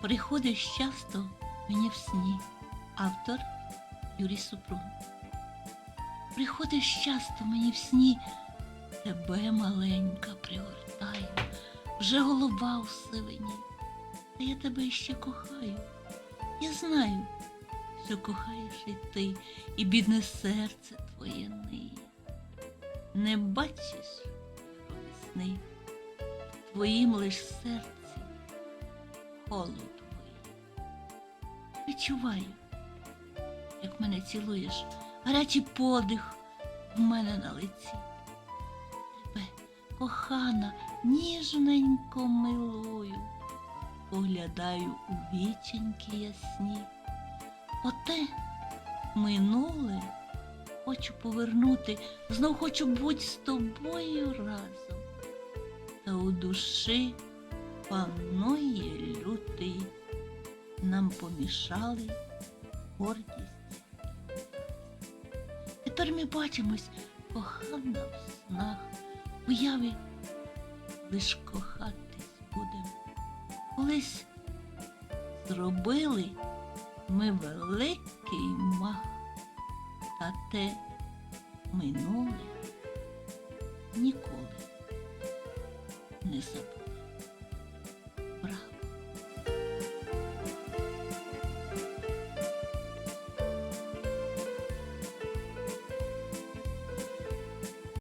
Приходиш часто мені в сні. Автор Юрій Супрун. Приходиш часто мені в сні, тебе маленька пригортаю, вже голова у сивині. Та я тебе ще кохаю. Я знаю, що кохаєш і ти, і бідне серце твоє ниє. Не бачиш весни, твоїм лиш серці холод. Відчуваю, як мене цілуєш, гарячий подих в мене на лиці. Тебе, кохана, ніжненько милую, поглядаю у віченькі ясні. Оте минуле хочу повернути, знов хочу бути з тобою разом. Та у душі панує лютий, нам помішали гордість. Тепер ми бачимось кохана в снах, уяви лиш кохатись будем. Колись зробили ми великий мах, та те минуле ніколи не забуде.